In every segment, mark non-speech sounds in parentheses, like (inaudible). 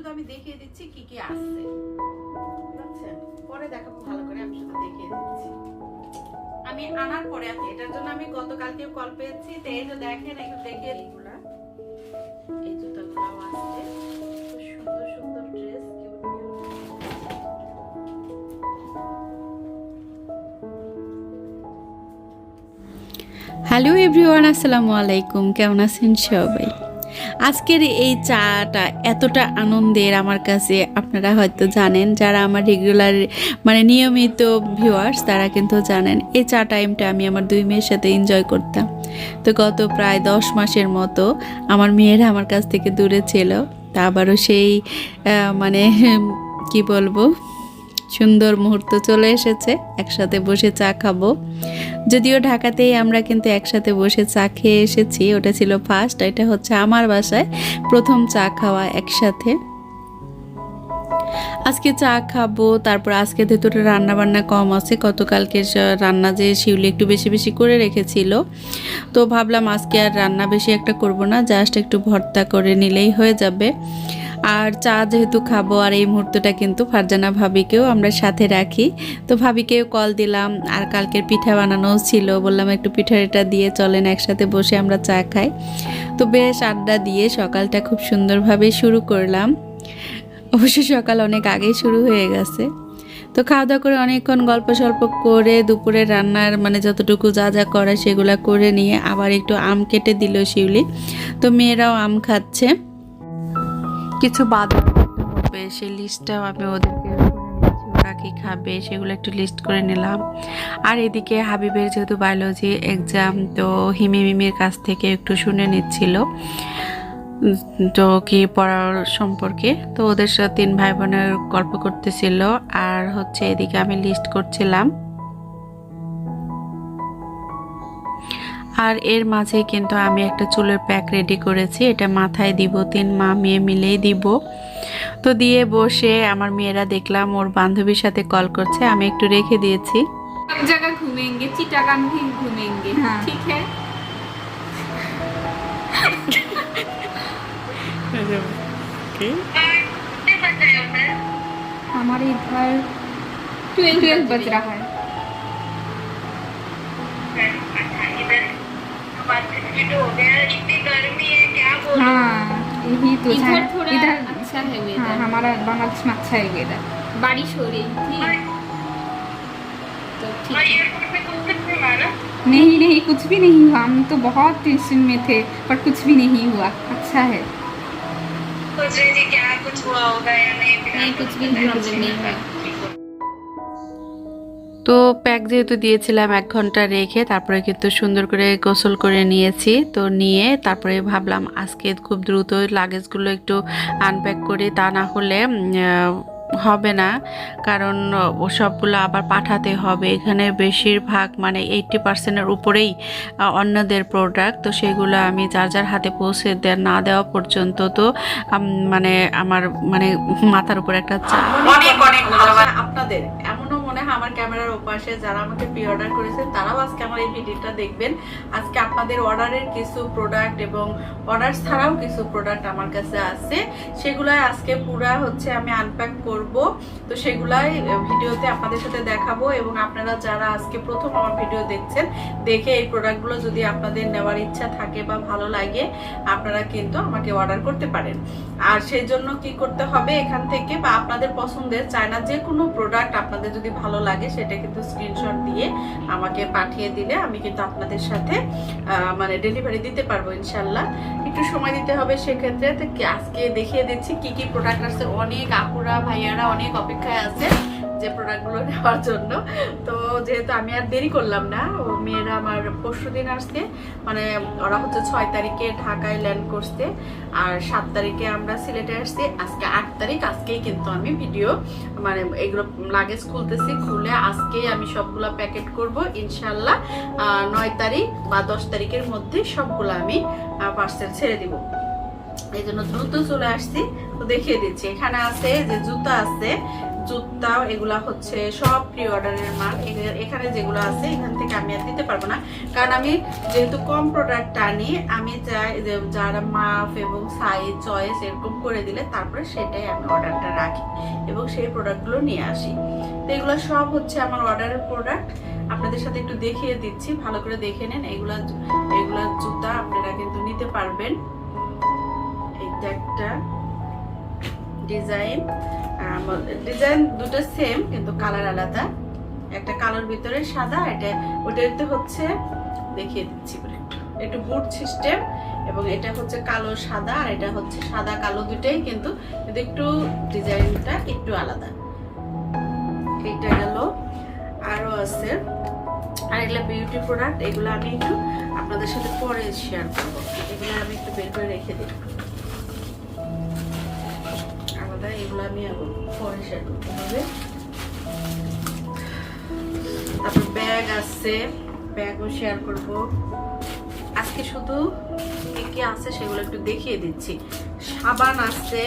শুধু আমি দেখিয়ে দিচ্ছি কি কি আসছে বুঝছেন পরে দেখাবো, ভালো করে আমি শুধু দেখিয়ে দিচ্ছি। আমি আনার পরে আছে, এটার জন্য আমি গতকালকে কল পেয়েছি, তো এই যে দেখেন, একটু এইগুলা এই জুতাগুলো আসছে, সুন্দর সুন্দর ড্রেস হ্যালো এভরিওয়ান আসসালামু আলাইকুম, কেমন আছেন সবাই? আজকের এই চাটা এতটা আনন্দের আমার কাছে, আপনারা হয়তো জানেন, যারা আমার রেগুলার মানে নিয়মিত ভিউয়ার্স তারা কিন্তু জানেন, এই চা টাইমটা আমি আমার দুই মেয়ের সাথে এনজয় করতাম। তো গত প্রায় দশ মাসের মতো আমার মেয়েরা আমার কাছ থেকে দূরে ছিল। তা আবারও সেই মানে কি বলব? সুন্দর মুহূর্ত চলে এসেছে, একসাথে বসে চা খাব। যদিও ঢাকাতেই আমরা কিন্তু একসাথে বসে চা খেয়ে এসেছি, ওটা ছিল ফার্স্ট এটা হচ্ছে আমার বাসায় প্রথম চা খাওয়া একসাথে। আজকে চা খাব, তারপর আজকে ভেতরে রান্না বান্না কম আছে গতকালকে রান্না যে শিউলি একটু বেশি বেশি করে রেখেছিল। তো ভাবলাম আজকে আর রান্না বেশি একটা করব না জাস্ট একটু ভর্তা করে নিলেই হয়ে যাবে। আর চা যেহেতু খাব, আর এই মুহূর্তটা কিন্তু ফারজানা ভাবিকেও আমরা সাথে রাখি। তো ভাবিকেও কল দিলাম, আর কালকের পিঠা বানানোও ছিল। বললাম, একটু পিঠাটা দিয়ে চলেন, একসাথে বসে আমরা চা খাই। তো বেশ আড্ডা দিয়ে সকালটা খুব সুন্দরভাবে শুরু করলাম। অবশ্য সকাল অনেক আগেই শুরু হয়ে গেছে। তো খাওয়া দাওয়া করে অনেকক্ষণ গল্প সল্প করে দুপুরে রান্নার মানে যতটুকু যা যা করা সেগুলো করে নিয়ে আবার একটু আম কেটে দিল শিউলি। তো মেয়েরাও আম খাচ্ছে। কিছু বাদাম করতে হবে। সেই লিস্টটাও আমি ওদেরকে ওরা কি খাবে সেগুলো একটু লিস্ট করে নিলাম। আর এদিকে হাবিবের যেহেতু বায়োলজি এক্সাম তো হিমি মিমির কাছ থেকে একটু শুনে নিচ্ছিল। তো কি পড়ার সম্পর্কে। তো ওদের সাথে তিন ভাই বোনের গল্প করতেছিল। আর হচ্ছে এদিকে আমি লিস্ট করছিলাম। আর এর মাঝে কিন্তু আমি একটা চুলের প্যাক রেডি করেছি এটা মাথায় দিব তিন মা মেয়ে মিলেই দিব তো দিয়ে বসে আমার মেয়েরা দেখলাম ওর বান্ধবীর সাথে কল করছে আমি একটু রেখে দিয়েছি सब जगह घूमेंगे चिटागांग भी घूमेंगे हाँ। ठीक है (laughs) हमारे इधर ट्वेल्व बज रहा है हाँ यही तो इधर थोड़ा इधर अच्छा है हाँ वेदर हमारा बांग्लादेश में अच्छा है वेदर बारिश हो रही थी। तो ठीक है। नहीं नहीं कुछ भी नहीं हुआ। हम तो बहुत टेंशन में थे पर कुछ भी नहीं हुआ। अच्छा है। क्या कुछ हुआ होगा या नहीं कुछ भी प्रॉब्लम नहीं हुआ। তো প্যাক যেহেতু দিয়েছিলাম এক ঘণ্টা রেখে, তারপরে কিন্তু সুন্দর করে গোসল করে নিয়েছি। তো নিয়ে তারপরে ভাবলাম আজকে খুব দ্রুত লাগেজগুলো একটু আনপ্যাক করি, তা না হলে হবে না। কারণ সবগুলো আবার পাঠাতে হবে। এখানে বেশিরভাগ মানে এইটটি পার্সেন্টের উপরেই অন্যদের প্রোডাক্ট তো সেগুলো আমি যার যার হাতে পৌঁছে না দেওয়া পর্যন্ত তো মানে আমার মানে মাথার উপর একটা চাপ। অনেক অনেক আপনাদের ক্যামেরার ওপাশে যারা আমাকে প্রি অর্ডার করেছেন তারাও আজকে আমার এই ভিডিওটা দেখবেন। আজকে আপনাদের অর্ডারের কিছু প্রোডাক্ট এবং অর্ডার ছাড়াও কিছু প্রোডাক্ট আমার কাছে আছে। সেগুলাই আজকে পুরা হচ্ছে আমি আনপ্যাক করব। তো সেগুলাই ভিডিওতে আপনাদের সাথে দেখাবো এবং আপনারা যারা আজকে প্রথম আমার ভিডিও দেখছেন, দেখে এই প্রোডাক্টগুলো যদি আপনাদের নেওয়ার ইচ্ছা থাকে বা ভালো লাগে, আপনারা কিন্তু আমাকে অর্ডার করতে পারেন। আর সেই জন্য কি করতে হবে এখান থেকে বা আপনাদের পছন্দের চায়না যে কোনো প্রোডাক্ট আপনাদের যদি ভালো লাগে সেটা কিন্তু স্ক্রিনশট দিয়ে আমাকে পাঠিয়ে দিলে আমি কিন্তু আপনাদের সাথে মানে ডেলিভারি দিতে পারব ইনশাল্লাহ। একটু সময় দিতে হবে সেক্ষেত্রে। আজকে দেখিয়ে দিচ্ছি কি কি প্রোডাক্ট আছে অনেক আপুরা, ভাইয়ারা অনেক অপেক্ষায় আছে। যে প্রোডাক্টগুলো নেওয়ার জন্য। তো যেহেতু আমি আর দেরি করলাম না, ও মেয়েরা আমার পরশু দিন আসছে। মানে ওরা হচ্ছে ছয় তারিখে ঢাকায় ল্যান্ড করছে। আর সাত তারিখে আমরা সিলেটে আসছি। আজকে আট তারিখ, আজকেই কিন্তু আমি ভিডিও মানে এগুলো লাগেজ খুলতেছি, খুলে আজকেই আমি সবগুলা প্যাকেট করব ইনশাল্লাহ নয় তারিখ বা দশ তারিখের মধ্যে সবগুলো আমি পার্সেল ছেড়ে দিব। এই জন্য দ্রুত চলে আসছি। তো দেখিয়ে দিচ্ছি। এখানে আছে যে জুতা আছে জুতা, এগুলা হচ্ছে সব প্রি অর্ডারের মাল। এখানে যেগুলো আছে, এখান থেকে আমি আর দিতে পারব না। কারণ আমি যেহেতু কম প্রোডাক্ট আনি, আমি চাই যে যারা মাপ এবং সাইজ চয়েস এরকম করে দিলে তারপরে সেটাই আমি অর্ডারটা রাখি এবং সেই প্রোডাক্টগুলো নিয়ে আসি। তো এগুলো সব হচ্ছে আমার অর্ডারের প্রোডাক্ট আপনাদের সাথে একটু দেখিয়ে দিচ্ছি, ভালো করে দেখে নেন। এগুলা এগুলা জুতা আপনারা কিন্তু নিতে পারবেন। এইটা একটা। ডিজাইন ডিজাইন দুটো সেম কিন্তু কালার আলাদা। একটা কালোর ভিতরে সাদা, এটা ওটাতে হচ্ছে, দেখিয়ে দিচ্ছি একটু। বুট সিস্টেম এবং এটা হচ্ছে কালো সাদা, আর এটা হচ্ছে সাদা কালো দুটাই, কিন্তু একটু ডিজাইনটা একটু আলাদা। এইটা গেল। আরও আছে। আর এগুলো বিউটি প্রোডাক্ট এগুলো আমি একটু আপনাদের সাথে পরে শেয়ার করব। এগুলো আমি একটু বের করে রেখে দিই। এগুলো আমি এখন শেয়ার করতে হবে। তারপর ব্যাগ আছে ব্যাগও শেয়ার করব। আজকে শুধু কি কি আছে সেগুলো একটু দেখিয়ে দিচ্ছি। সাবান আছে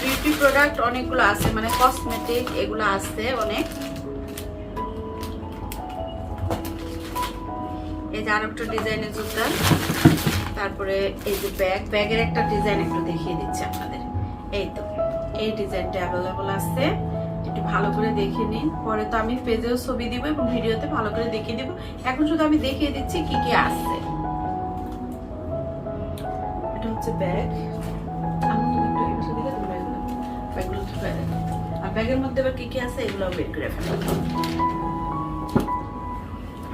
বিউটি প্রোডাক্ট অনেকগুলো আছে মানে কসমেটিক এগুলো আছে অনেক। এই যে আর একটা ডিজাইনের জুতা, তারপরে এই যে ব্যাগ ব্যাগের একটা ডিজাইন একটু দেখিয়ে দিচ্ছি আপনাদের। এই তো। এই ডিজাইনটা অ্যাভেলেবল আছে। একটু ভালো করে দেখে নিন। পরে তো আমি পেজেও ছবি দিব এবং ভিডিওতে ভালো করে দেখিয়ে দিব। এখন শুধু আমি দেখিয়ে দিচ্ছি কি কি আছে। এটা হচ্ছে ব্যাগ আমি। আর ব্যাগের মধ্যে আবার আছে, এগুলো বের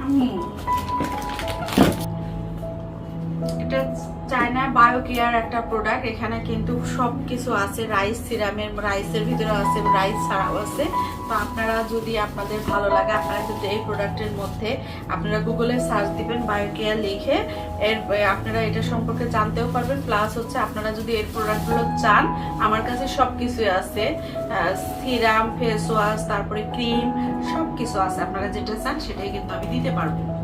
আম্মু। এটা চায়না বায়োকেয়ার একটা প্রোডাক্ট এখানে কিন্তু সব কিছু আছে রাইস সিরামের রাইসের ভিতরে আছে রাইস ছাড়াও আছে। তো আপনারা যদি আপনাদের ভালো লাগে, আপনারা কিন্তু এই প্রোডাক্টের মধ্যে আপনারা গুগলে সার্চ দিবেন বায়োকেয়ার লিখে, এর আপনারা এটা সম্পর্কে জানতেও পারবেন। প্লাস হচ্ছে আপনারা যদি এর প্রোডাক্টগুলো চান, আমার কাছে সব কিছুই আছে সিরাম ফেস ওয়াশ তারপরে ক্রিম সব কিছু আছে। আপনারা যেটা চান সেটাই কিন্তু আমি দিতে পারব।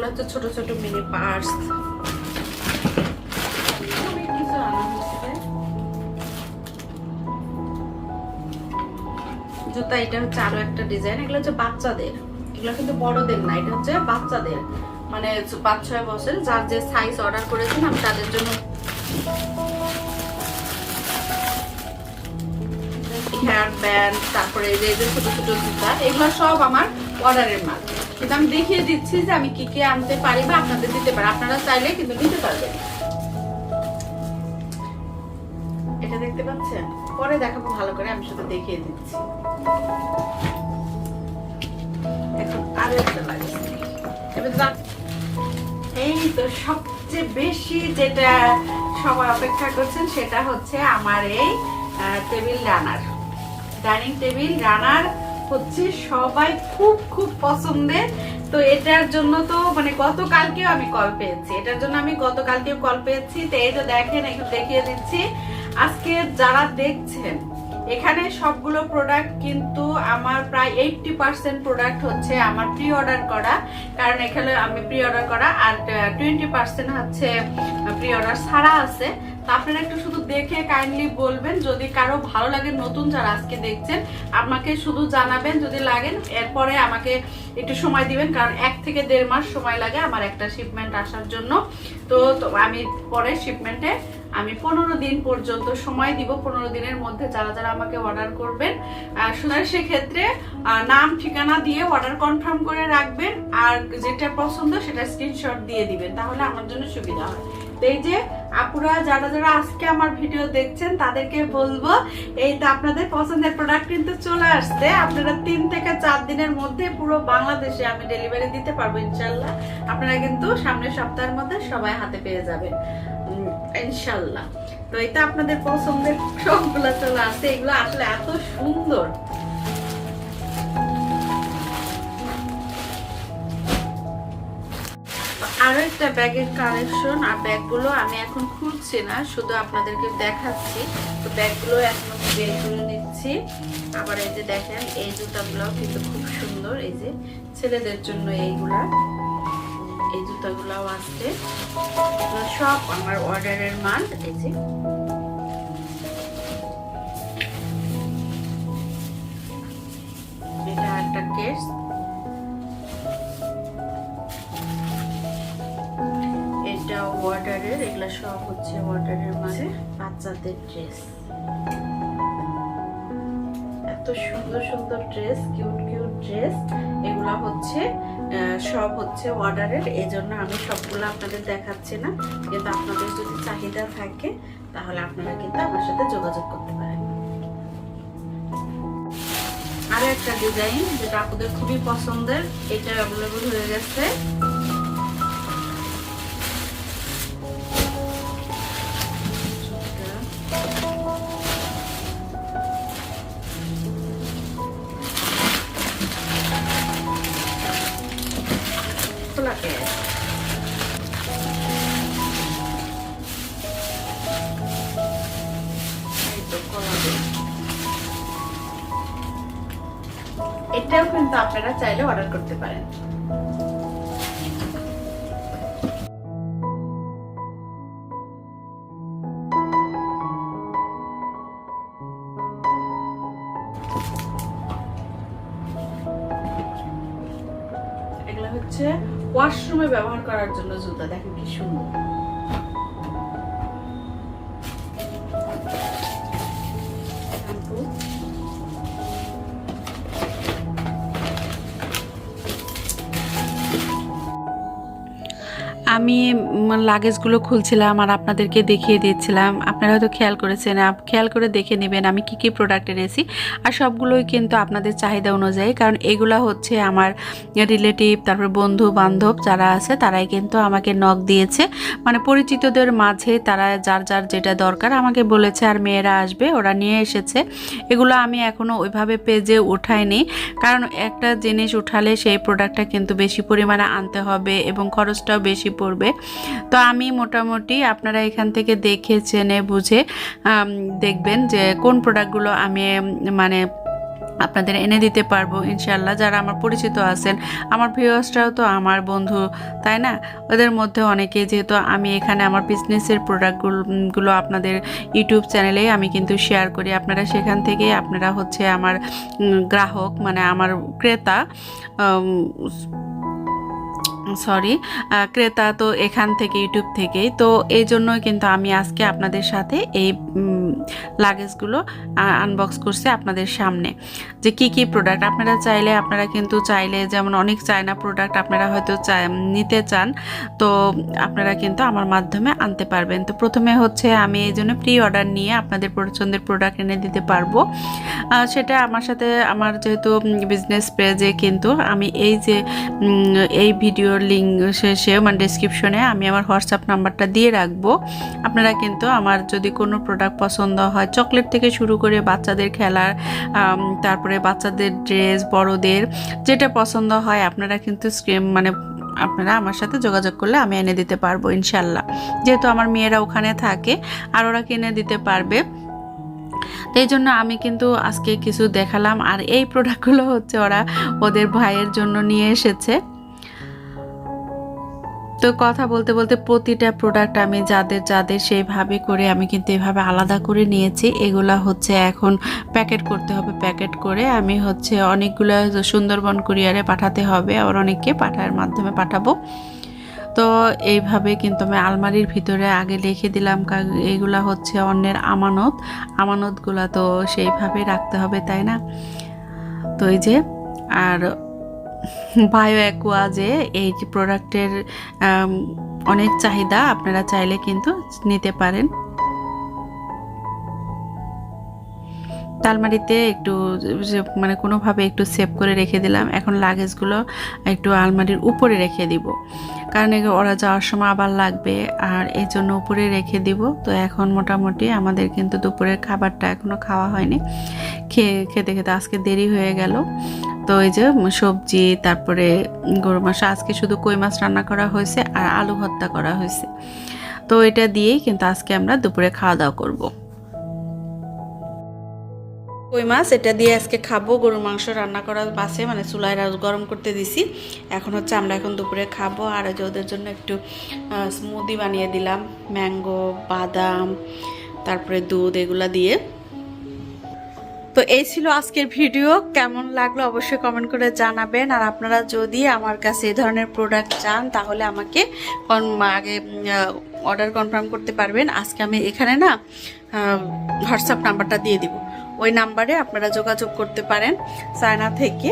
যেগুলো হচ্ছে ছোট ছোট মিনি পার্স জুতা এটা হচ্ছে আরও একটা ডিজাইন এগুলো হচ্ছে বাচ্চাদের। এগুলো কিন্তু বড়দের না এটা হচ্ছে বাচ্চাদের। মানে পাঁচ ছয় বছর যার যে সাইজ অর্ডার করেছেন আমি তাদের জন্য হেয়ার ব্যান্ড তারপরে এই যে এই যে ছোট ছোট জুতা এগুলো সব আমার অর্ডারের মাল কিন্তু আমি দেখিয়ে দিচ্ছি যে আমি কি কি আনতে পারি বা আপনাদের দিতে পারি। আপনারা চাইলে কিন্তু নিতে পারবেন। এটা দেখতে পাচ্ছেন? পরে দেখাবো ভালো করে, আমি শুধু দেখিয়ে দিচ্ছি। এই তো সবচেয়ে বেশি যেটা অপেক্ষা করছেন, সেটা হচ্ছে আমার এই table runner. Dining table, runner হচ্ছে সবাই খুব খুব পছন্দের। তো এটার জন্য তো মানে গতকালকেও আমি কল পেয়েছি। এটার জন্য আমি গতকালকেও কল পেয়েছি। তো এই তো দেখেন, একটু দেখিয়ে দিচ্ছি। আজকে যারা দেখছেন, এখানে সবগুলো প্রোডাক্ট কিন্তু আমার প্রায় এইটটি পার্সেন্ট প্রোডাক্ট হচ্ছে আমার প্রি অর্ডার করা। কারণ এখানে আমি প্রি অর্ডার করা আর টোয়েন্টি পার্সেন্ট হচ্ছে প্রি অর্ডার ছাড়া আছে। আপনারা একটু শুধু দেখে কাইন্ডলি বলবেন, যদি কারও ভালো লাগে নতুন যারা আজকে দেখছেন, আমাকে শুধু জানাবেন যদি লাগেন এরপরে আমাকে একটু সময় দিবেন, কারণ এক থেকে দেড় মাস সময় লাগে আমার একটা শিপমেন্ট আসার জন্য। তো আমি পরে শিপমেন্টে আমি পনেরো দিন পর্যন্ত সময় দিব, পনেরো দিনের মধ্যে যারা যারা আমাকে অর্ডার করবেন। সুতরাং সেক্ষেত্রে নাম, ঠিকানা দিয়ে অর্ডার কনফার্ম করে রাখবেন, আর যেটা পছন্দ সেটা স্ক্রিনশট দিয়ে দিবেন, তাহলে আমার জন্য সুবিধা হয়। এই যে আপুরা যারা যারা আজকে আমার ভিডিও দেখছেন, তাদেরকে বলব, এই তো আপনাদের পছন্দের প্রোডাক্ট কিন্তু চলে আসছে। আপনারা তিন থেকে চার দিনের মধ্যে পুরো বাংলাদেশে আমি ডেলিভারি দিতে পারব, ইনশাল্লাহ। আপনারা কিন্তু সামনের সপ্তাহের মধ্যে সবাই হাতে পেয়ে যাবেন। ইনশাল্লাহ। তো এটা আপনাদের পছন্দের সবগুলো চলে আসছে। এগুলো আসলে এত সুন্দর। আরও একটা ব্যাগের কালেকশন আর ব্যাগগুলো আমি এখন খুলছি না, শুধু আপনাদেরকে দেখাচ্ছি। তো ব্যাগগুলো এখন বের করে নিচ্ছি। আবার এই যে দেখেন, এই জুতাগুলো কিন্তু খুব সুন্দর, এই যে ছেলেদের জন্য এইগুলা। এই জুতাগুলাও এগুলো সব আমার অর্ডারের মাল এই যে। এটা একটা কেস। ওয়াটারের এগুলো সব হচ্ছে ওয়াটারের মাঝে। বাচ্চাদের ড্রেস এত সুন্দর সুন্দর ড্রেস কিউট কিউট ড্রেস এগুলো হচ্ছে সব হচ্ছে অর্ডারের এই জন্য আমি সবগুলো আপনাদের দেখাচ্ছি না। কিন্তু আপনাদের যদি চাহিদা থাকে তাহলে আপনারা কিন্তু আমার সাথে যোগাযোগ করতে পারেন। আরও একটা ডিজাইন যেটা আপনাদের খুবই পছন্দের এটা অ্যাভেলেবল হয়ে গেছে। দিয়ে। এটাও কিন্তু আপনারা চাইলে অর্ডার করতে পারেন এগুলো হচ্ছে ওয়াশরুমে ব্যবহার করার জন্য জুতা দেখেন কি সুন্দর। আমি উম, লাগেজগুলো খুলছিলাম আর আপনাদেরকে দেখিয়ে দিচ্ছিলাম। আপনারা হয়তো খেয়াল করেছেন খেয়াল করে দেখে নেবেন আমি কি কি প্রোডাক্ট এনেছি। আর সবগুলোই কিন্তু আপনাদের চাহিদা অনুযায়ী কারণ এগুলো হচ্ছে আমার রিলেটিভ তারপর বন্ধু বান্ধব যারা আছে তারাই কিন্তু আমাকে নখ দিয়েছে। মানে পরিচিতদের মাঝে তারা যার যার যেটা দরকার আমাকে বলেছে আর মেয়েরা আসবে ওরা নিয়ে এসেছে। এগুলো আমি এখনও ওইভাবে পেজে উঠাইনি কারণ একটা জিনিস উঠালে সেই প্রোডাক্টটা কিন্তু বেশি পরিমাণে আনতে হবে এবং খরচটাও বেশি পড়বে। তো আমি মোটামুটি আপনারা এখান থেকে দেখে, চেনে, বুঝে দেখবেন যে কোন প্রোডাক্টগুলো আমি মানে আপনাদের এনে দিতে পারব ইনশাল্লাহ যারা আমার পরিচিত আছেন, আমার ভিউয়ার্সরাও তো আমার বন্ধু, তাই না? ওদের মধ্যে অনেকে যেহেতু আমি এখানে আমার বিজনেসের প্রোডাক্টগুলো আপনাদের ইউটিউব চ্যানেলে আমি কিন্তু শেয়ার করি। আপনারা সেখান থেকে, আপনারা হচ্ছে আমার গ্রাহক মানে আমার ক্রেতা সরি ক্রেতা তো এখান থেকে, ইউটিউব থেকেই। তো এই জন্যই কিন্তু আমি আজকে আপনাদের সাথে এই লাগেজগুলো আনবক্স করছি আপনাদের সামনে। যে কি কি প্রোডাক্ট আপনারা চাইলে, আপনারা কিন্তু চাইলে, যেমন অনেক চায়না প্রোডাক্ট আপনারা হয়তো নিতে চান, তো আপনারা কিন্তু আমার মাধ্যমে আনতে পারবেন। তো প্রথমে হচ্ছে আমি এই জন্য প্রি অর্ডার নিয়ে আপনাদের পছন্দের প্রোডাক্ট এনে দিতে পারব। সেটা আমার সাথে, আমার যেহেতু বিজনেস পেজে কিন্তু আমি এই যে এই ভিডিওর লিঙ্ক শেষে মানে ডিসক্রিপশনে আমি আমার হোয়াটসঅ্যাপ নাম্বারটা দিয়ে রাখব। আপনারা কিন্তু আমার যদি কোনো প্রোডাক্ট পছন্দ হয় চকলেট থেকে শুরু করে বাচ্চাদের খেলার তারপরে বাচ্চাদের ড্রেস বড়দের, যেটা পছন্দ হয়, আপনারা কিন্তু স্ক্রিম মানে আপনারা আমার সাথে যোগাযোগ করলে আমি এনে দিতে পারব ইনশাল্লাহ। যেহেতু আমার মেয়েরা ওখানে থাকে, আর ওরা কিনে দিতে পারবে। এই জন্য আমি কিন্তু আজকে কিছু দেখালাম, আর এই প্রোডাক্টগুলো হচ্ছে ওরা ওদের ভাইয়ের জন্য নিয়ে এসেছে। তো কথা বলতে বলতে প্রতিটা প্রোডাক্ট আমি যাদের যাদের সেইভাবে করে আমি কিন্তু এভাবে আলাদা করে নিয়েছি। এগুলা হচ্ছে এখন প্যাকেট করতে হবে প্যাকেট করে আমি হচ্ছে অনেকগুলো সুন্দরবন কুরিয়ারে পাঠাতে হবে আবার অনেককে পাঠার মাধ্যমে পাঠাবো। তো এইভাবে কিন্তু আমি আলমারির ভিতরে আগে লিখে দিলাম এগুলা হচ্ছে অন্যের আমানত। আমানতগুলা তো সেইভাবে রাখতে হবে, তাই না? তো এই যে, আর বায়ো অ্যাকোয়া যে এই প্রোডাক্টের অনেক চাহিদা আপনারা চাইলে কিন্তু নিতে পারেন। আলমারিতে একটু মানে কোনোভাবে একটু সেভ করে রেখে দিলাম। এখন লাগেজগুলো একটু আলমারির উপরে রেখে দিব। কারণ ওরা যাওয়ার সময় আবার লাগবে। আর এই জন্য উপরে রেখে দিব। তো এখন মোটামুটি আমাদের কিন্তু দুপুরের খাবারটা এখনও খাওয়া হয়নি। খেয়ে খেতে খেতে আজকে দেরি হয়ে গেল। তো এই যে সবজি, তারপরে গরু মাংস, আজকে শুধু কই মাছ রান্না করা হয়েছে আর আলু ভর্তা করা হয়েছে। তো এটা দিয়েই কিন্তু আজকে আমরা দুপুরে খাওয়া দাওয়া করব। কই মাছ, এটা দিয়ে আজকে খাব। গরুর মাংস রান্না করা বাসে মানে চুলায় গরম করতে দিছি। এখন হচ্ছে আমরা এখন দুপুরে খাব। আর যে ওদের জন্য একটু স্মুদি বানিয়ে দিলাম। ম্যাঙ্গো, বাদাম, তারপরে দুধ, এগুলা দিয়ে। তো এই ছিল আজকের ভিডিও। কেমন লাগল অবশ্যই কমেন্ট করে জানাবেন। আর আপনারা যদি আমার কাছে এই ধরনের প্রোডাক্ট চান, তাহলে আমাকে আগে অর্ডার কনফার্ম করতে পারবেন। আজকে আমি এখানে না হোয়াটসঅ্যাপ নাম্বারটা দিয়ে দিব। ওই নাম্বারে আপনারা যোগাযোগ করতে পারেন। চায়না থেকে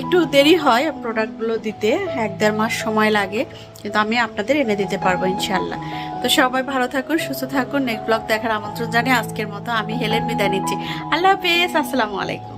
একটু দেরি হয় প্রোডাক্টগুলো দিতে। এক দেড় মাস সময় লাগে, কিন্তু আমি আপনাদের এনে দিতে পারব ইনশাল্লাহ তো সবাই ভালো থাকুন, সুস্থ থাকুন। নেক্সট ব্লগ দেখার আমন্ত্রণ জানিয়ে আজকের মতো আমি হেলেন বিদায় নিচ্ছি। আল্লাহ হাফেজ, আসসালামু আলাইকুম।